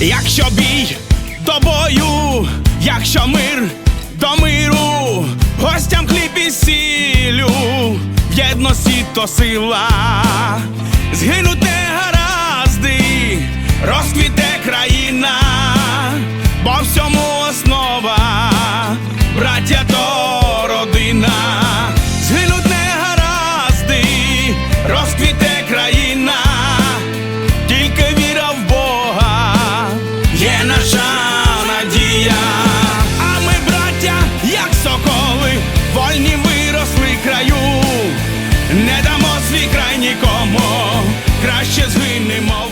Якщо бій до бою, якщо мир до миру, гостям хліб і сілю, в єдності то сила, згинути гаразди, розквіте країна, бо всьому основа. краще звинимо.